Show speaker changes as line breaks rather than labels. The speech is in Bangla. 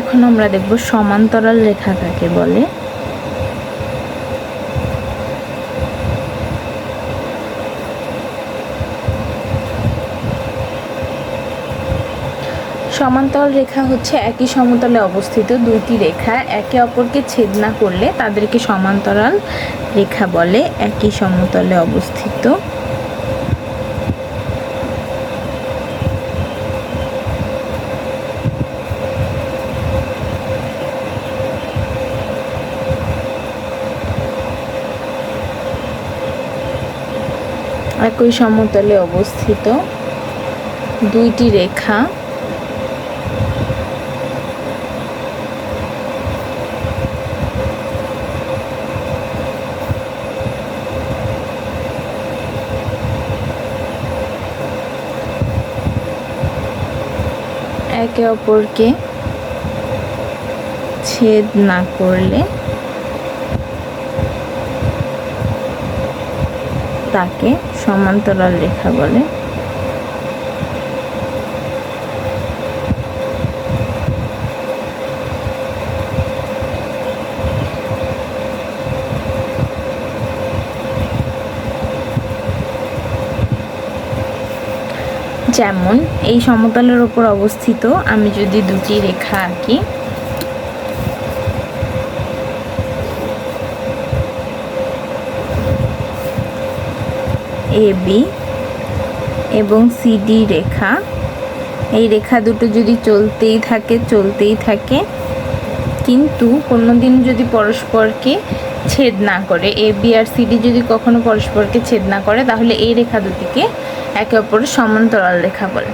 এখন আমরা দেখব সমান্তরাল রেখা কাকে বলে। সমান্তরাল রেখা হচ্ছে একই সমতলে অবস্থিত দুইটি রেখা। একে অপরকে ছেদ না করলে তাদেরকে সমান্তরাল রেখা বলে। একই সমতলে অবস্থিত। একই সমতলে অবস্থিত। দুইটি রেখা। একে অপরকে ছেদ না করলে তাকে সমান্তরাল রেখা বলে। যেমন এই সমতলের ওপর অবস্থিত আমি যদি দুটি রেখা আঁকি এ বি এবং সিডি রেখা। এই রেখা দুটো যদি চলতেই থাকে চলতেই থাকে, কিন্তু কোনো দিন যদি পরস্পরকে ছেদ না করে এ বি আর সিডি যদি কখনো পরস্পরকে ছেদ না করে, তাহলে এই রেখা দুটিকে একে অপরের সমান্তরাল রেখা বলে।